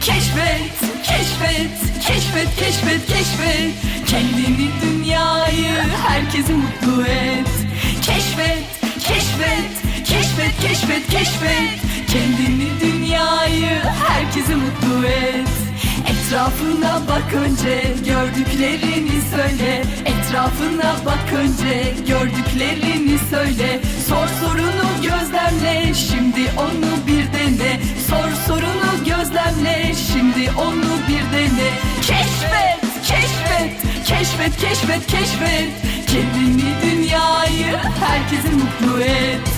Keşfet, keşfet, keşfet, keşfet, keşfet. Kendini dünyayı herkesi mutlu et. Keşfet, keşfet, keşfet, keşfet, keşfet. Kendini dünyayı Etrafına bak önce gördüklerini söyle. Etrafına bak önce gördüklerini söyle. Sor sorunu gözlemle şimdi onu bir dene. Sor sorunu gözlemle şimdi onu bir dene. Keşfet, keşfet, keşfet, keşfet, keşfet. Kendini dünyayı herkesi mutlu et.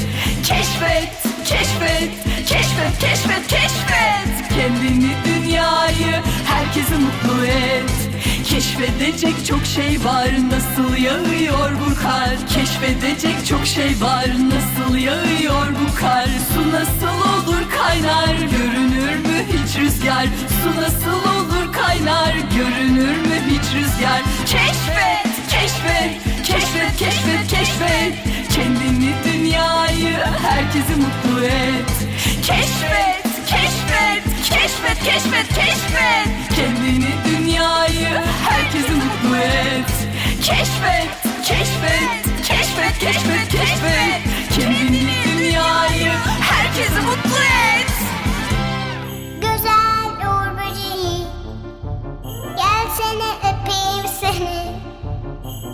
Keşfet, keşfet, keşfet, keşfet, keşfet Kendini dünyayı herkesi mutlu et. Keşfedecek çok şey var nasıl yağıyor bu kar? Keşfedecek çok şey var nasıl yağıyor bu kar? Su nasıl olur kaynar görünür mü hiç rüzgar? Su nasıl olur kaynar görünür mü hiç rüzgar? Keşfet, keşfet, keşfet, keşfet, keşfet. Kendini dünyayı herkesi mutlu et. Keşfet,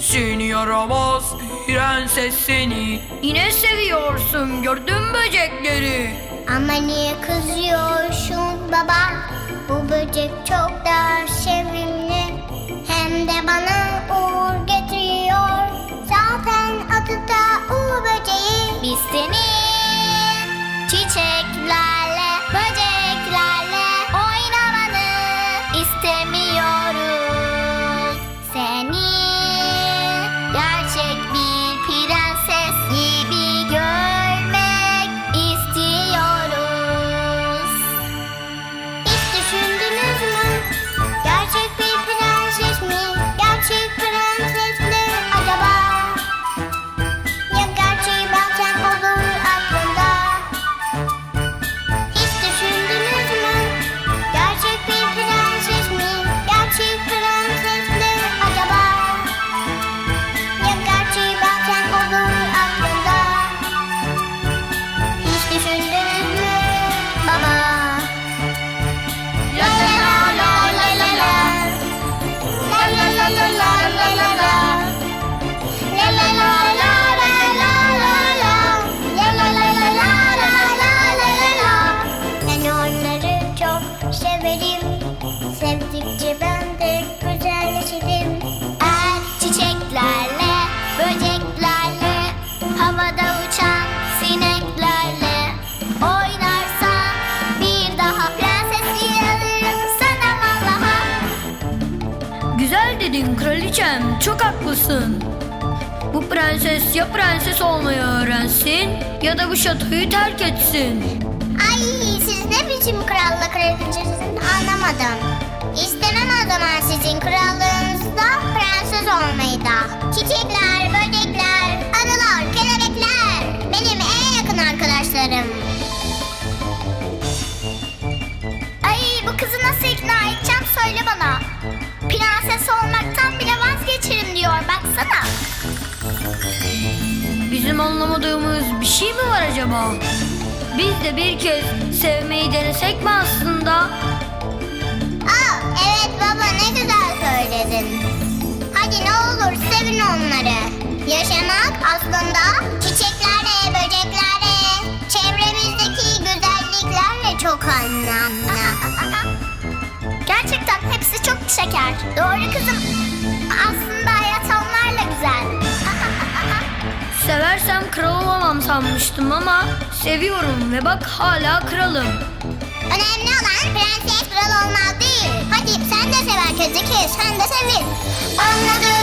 Seni yaramaz prenses seni. Yine seviyorsun gördüm böcekleri. Ama niye kızıyorsun baba? Bu böcek çok da sevimli. Hem de bana uğur getiriyor. Zaten adı da Uğur böceği. Biz senin Güzel dedin kraliçem çok haklısın. Bu prenses ya prenses olmayı öğrensin ya da bu şatoyu terk etsin. Ay siz ne biçim krallık kraliçesiniz anlamadım. İstemem o zaman sizin krallığınızda prenses olmayı da. Çiçekler, vazgeçerim diyor baksana. Bizim anlamadığımız bir şey mi var acaba? Biz de bir kez sevmeyi denesek mi aslında? Aa, evet baba ne güzel söyledin. Hadi ne olur sevin onları. Yaşamak aslında çiçeklerle, böceklerle, çevremizdeki güzelliklerle çok anlamlı. Kral olamam sanmıştım ama seviyorum ve bak hala kralım. Önemli olan prenses kral olmak değil. Hadi sen de sever kötü sen de sevin. Anladık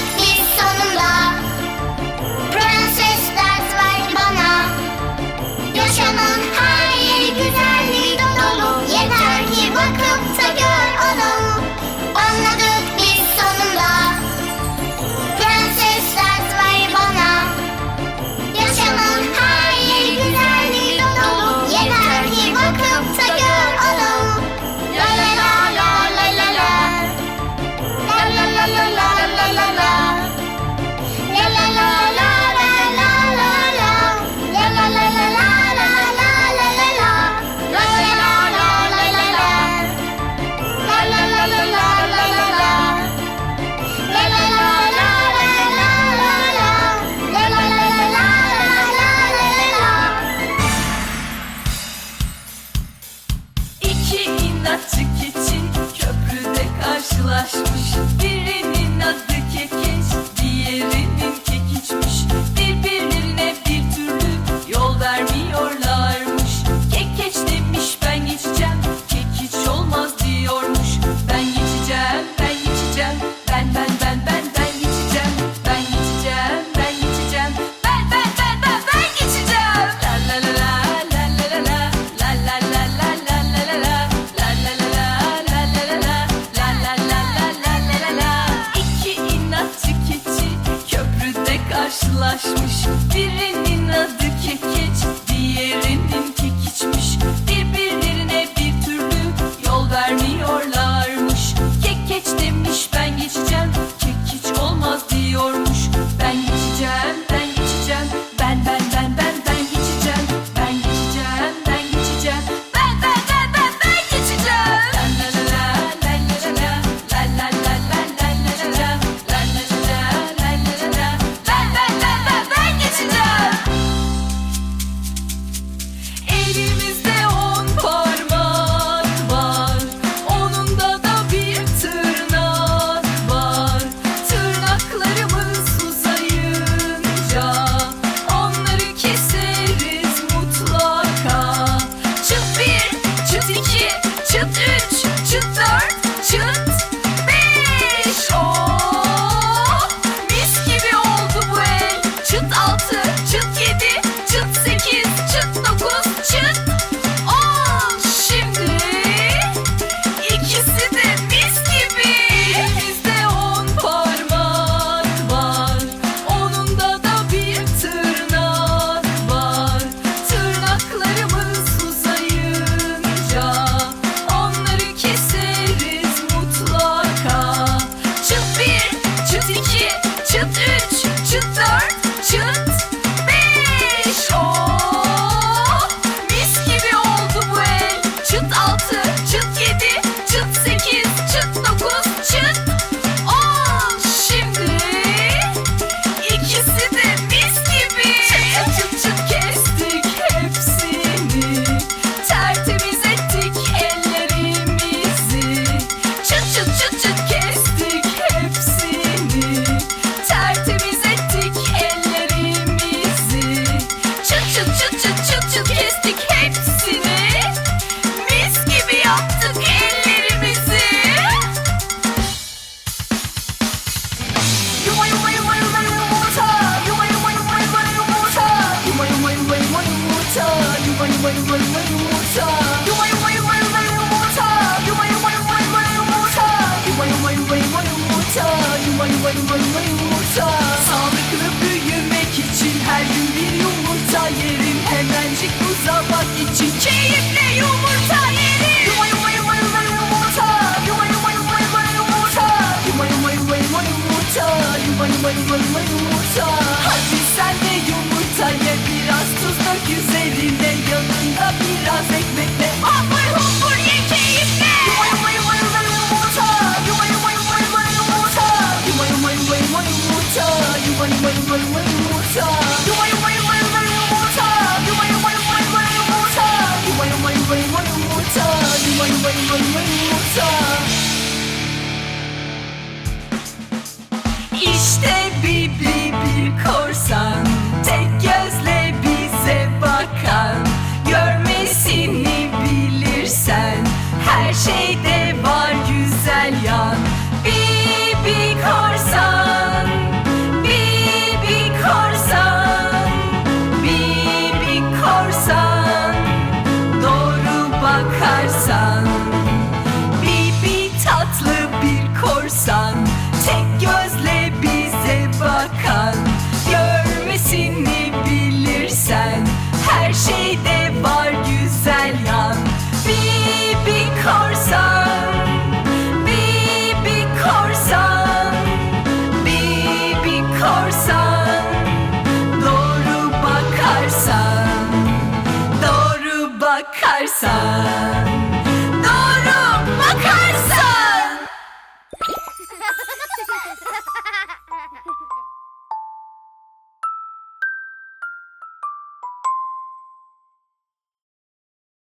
When, when, when, when.